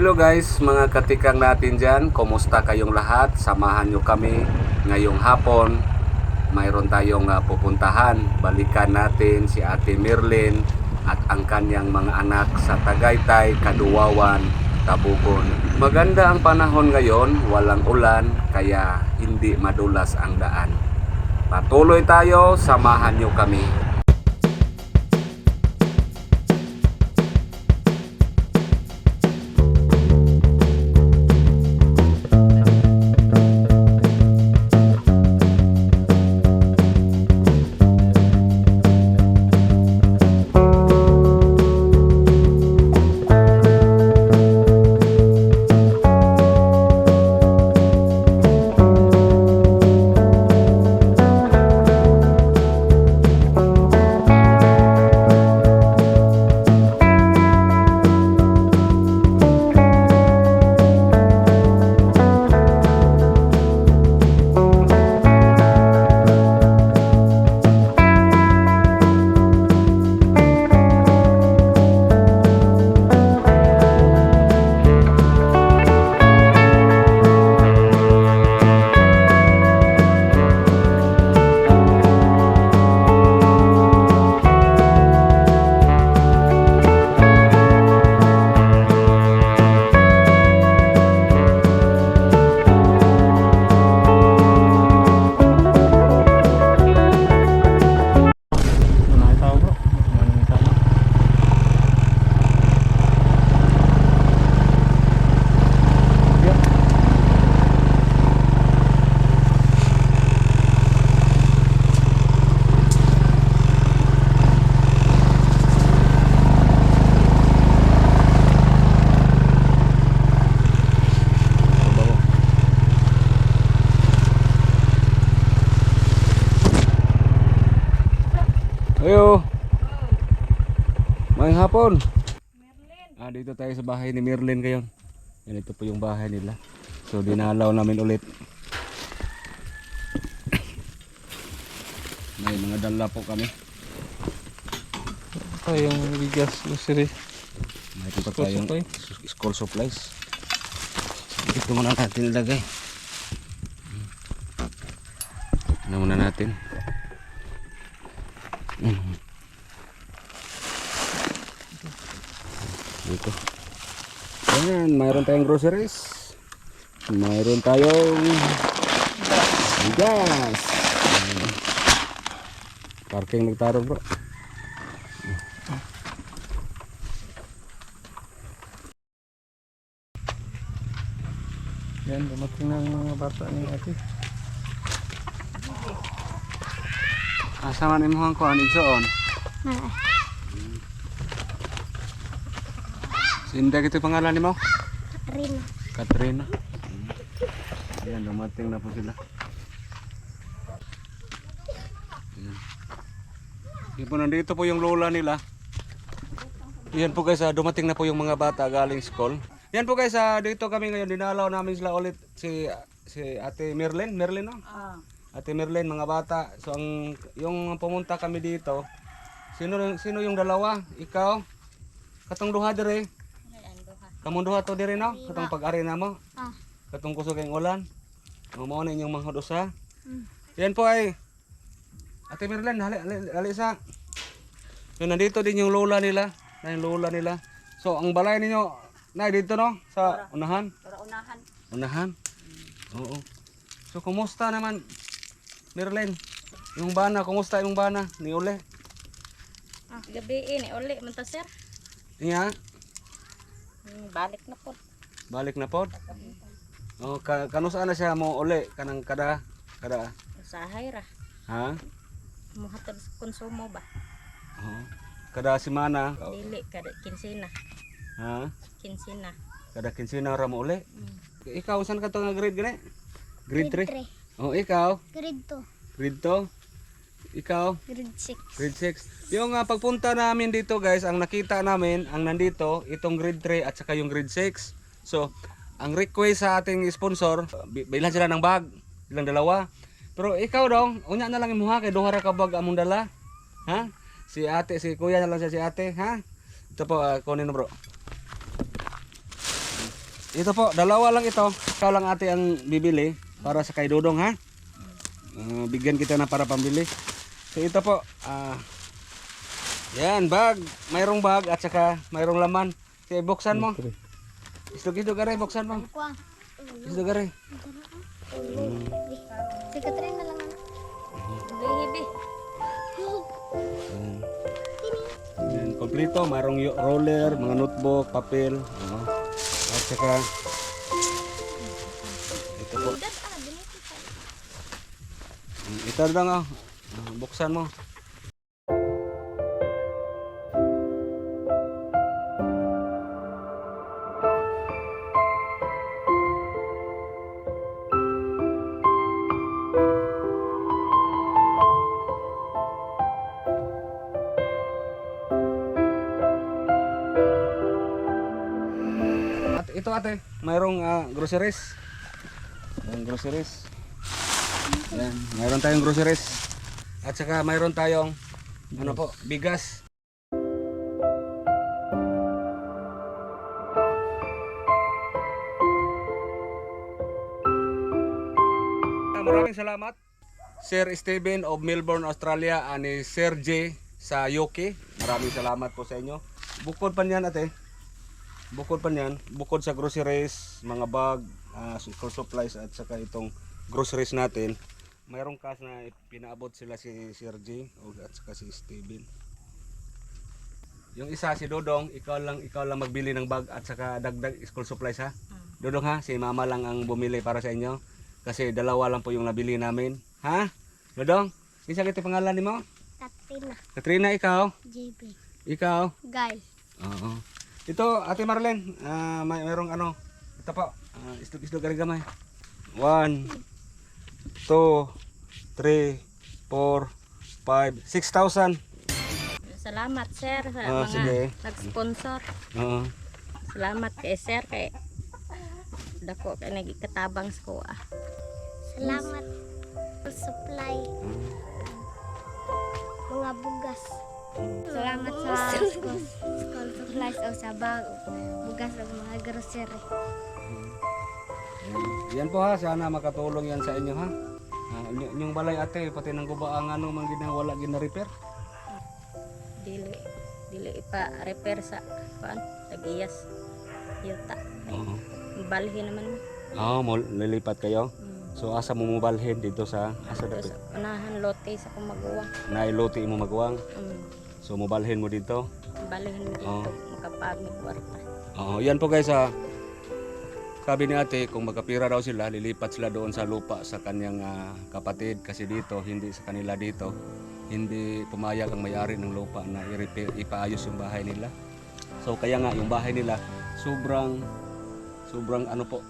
Hello guys, mga katikang natin dyan. Kumusta kayong lahat? Samahan nyo kami ngayong hapon. Mayroon tayong ah, pupuntahan. Balikan natin si Ate Mirlin at ang kanyang mga anak sa Tagaytay, Kaduwawan, Tabugon. Maganda ang panahon ngayon, walang ulan, kaya hindi madulas ang daan. Patuloy tayo, samahan nyo kami. May hapon. Ah, dito tayo sa bahay ni Merlin ngayon. Yan ito po yung bahay nila. So dinalaw namin ulit. May mga dala po kami. Ito yung bigas grocery. May ito tayong supply. school supplies. Dito muna natin ilagay. Ano muna natin? Mhm. Ayan, mayroon tayong groceries. Mayroon tayong gas. Ayan. Parking nagtarong bro. Yan, dumating na ang mga bata ni ate. Asa man imong ko ani doon? Sinda gitu pangalan ni mo? Rino. Katrina. Ayan, dumating na po sila. Ayan. Yan po, nandito po yung lola nila. Yan po guys, ah, dumating na po yung mga bata galing school. Yan po guys, ah, dito kami ngayon, dinalaw namin sila ulit si si Ate Merlin, Merlin no? Ate Merlin, mga bata. So ang yung pumunta kami dito, sino sino yung dalawa? Ikaw? Katong duha dire. Kamong duha to dire no? Katong pag-ari na mo. Ah. Katong kusog kayong ulan. Mao na inyong mga usa. Yan po ay Ate Merlin, hali, hali, hali sa. So nandito din yung lola nila, na yung lola nila. So ang balay ninyo na dito no sa unahan. Para unahan. Unahan? Oo. So, kumusta naman, Merlin? Yung bana, kumusta yung bana ni Ule? Ah, gabi ini uli man ta sir. Iya, Hmm, balik na po. balik na pod. Oh, ka kanusa na siya mo Ule kanang kada kada Usahay ra. ha? Muhatod sa konsumo ba? Oo. Kada semana, Dili kada kinsina. ha? Kinsina. Kada kinsina ra mo Ule. Ikaw saan ka to nga grade gani? Grade 3. 3. Oh, ikaw? Grade Grade 2. Ikaw? 2. Grade 6. Grade 6. Yung ah, pagpunta namin dito guys, ang nakita namin, ang nandito, itong grade 3 at saka yung grade 6. So, ang request sa ating sponsor, bi- bilhan sila ng bag, ilang dalawa. Pero ikaw daw, unya na lang imuha kay duha ra ka bag among dala. Ha? Si ate, si kuya na lang siya si ate, ha? Ito po, uh, kunin mo bro. Ito po, dalawa lang ito. Ikaw lang ate ang bibili para sa kay Dodong ha. Ah, bigyan kita na para pambili. So ito po, ah yan, bag. Mayroong bag at saka mayroong laman. Sige, buksan mo. Istok-istok gare, buksan mo. Kuha. Istok gare. Si Catherine na lang. Bihibi. Yan. Yan, kompleto. Mayroong roller, mga notebook, papel. Oo. At saka, ito po. Ito lang oh. Buksan mo. Ito ate, mayroong ah, groceries. Mayroong groceries. Yan, mayroon tayong groceries. At saka mayroon tayong ano po, bigas. Maraming salamat. Sir Steven of Melbourne, Australia, ani Sir J sa UK. Maraming salamat po sa inyo. Bukod pa niyan ate, bukod pa niyan, bukod sa groceries, mga bag, ah, school supplies at saka itong groceries natin, mayroong cash na pinaabot sila si Sir J o at saka si Steven. Yung isa si Dodong, ikaw lang ikaw lang magbili ng bag at saka dagdag school supplies ha. Dodong ha, si Mama lang ang bumili para sa inyo kasi dalawa lang po yung nabili namin. Ha? Dodong, isa kita pangalan ni mo? Katrina. Katrina ikaw? JB. Ikaw? Guy. Oo. Ito, Ate Marlene, ah may merong ano, ito po, uh, isdog-isdog ka gamay. 1, 2, 3, 4, 5, 6,000. Salamat sir sa Ah, mga sige. nag-sponsor. Oo. Salamat kay sir kay dako kay nagikatabang sa kuha. Salamat supply mga bugas. Salamat sa school, school supplies o sa bag, bugas o mga grocery. Yan po ha, sana makatulong yan sa inyo ha. Y- yung balay ate, pati ng gubaang ano man ginawala gina-repair. Dili dili ipa repair sa kuan tagiyas. Yuta. Oo. Balhin naman mo. Oo, mo lilipat kayo. Mm. So asa mo mubalhin dito sa asa Tapos dapit. unahan lote sa kumaguwa. Nailoti mo magwang. Mm. So mubalhin mo dito. Balhin mo dito makapag kwarta. Oo, yan po guys ha. Sabi ni ate, kung magkapira daw sila, lilipat sila doon sa lupa sa kanyang ah, kapatid kasi dito, hindi sa kanila dito. Hindi pumayag ang may-ari ng lupa na ipaayos yung bahay nila. So kaya nga yung bahay nila sobrang sobrang ano po,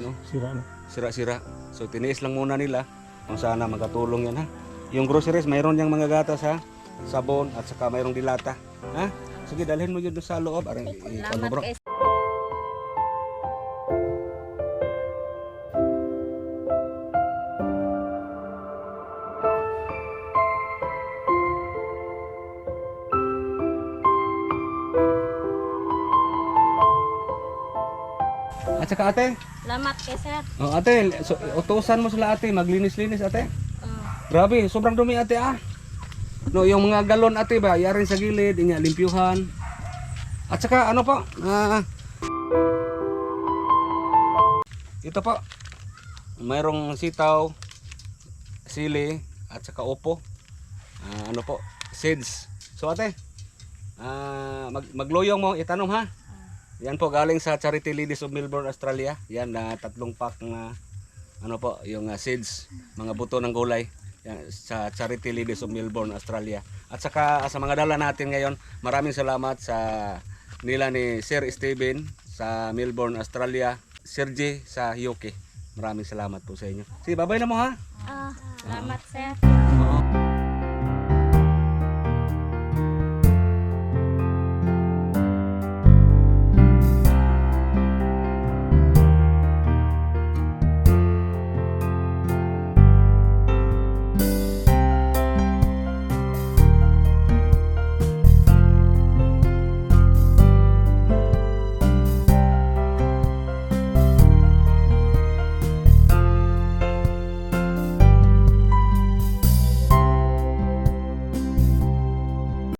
know, Sira na. sira-sira. So tiniis lang muna nila kung sana makatulong yan ha. Yung groceries, mayroon yang mga gatas ha, sabon at saka mayroong dilata. Ha? Sige, dalhin mo yun sa loob. Aray, i- i- ano Salamat bro? At saka ate, Salamat kay sir. oh, ate, so, utusan mo sila ate, maglinis-linis ate. Oh. Grabe, sobrang dumi ate ah. No, yung mga galon ate ba, yarin sa gilid, inya limpyuhan. At saka ano po, ah, ito po, mayroong sitaw, sili, at saka upo. Ah, ano po, seeds. So ate, ah, mag magluyong mo, itanong ha. Yan po galing sa Charity Ladies of Melbourne, Australia. Yan na tatlong pack na ano po, yung ah, seeds, mga buto ng gulay. Yan, sa Charity Ladies of Melbourne, Australia. At saka ah, sa mga dala natin ngayon, maraming salamat sa nila ni Sir Steven sa Melbourne, Australia, Sir J sa UK. Maraming salamat po sa inyo. Sige, babay na mo ha. Ah, Salamat sir.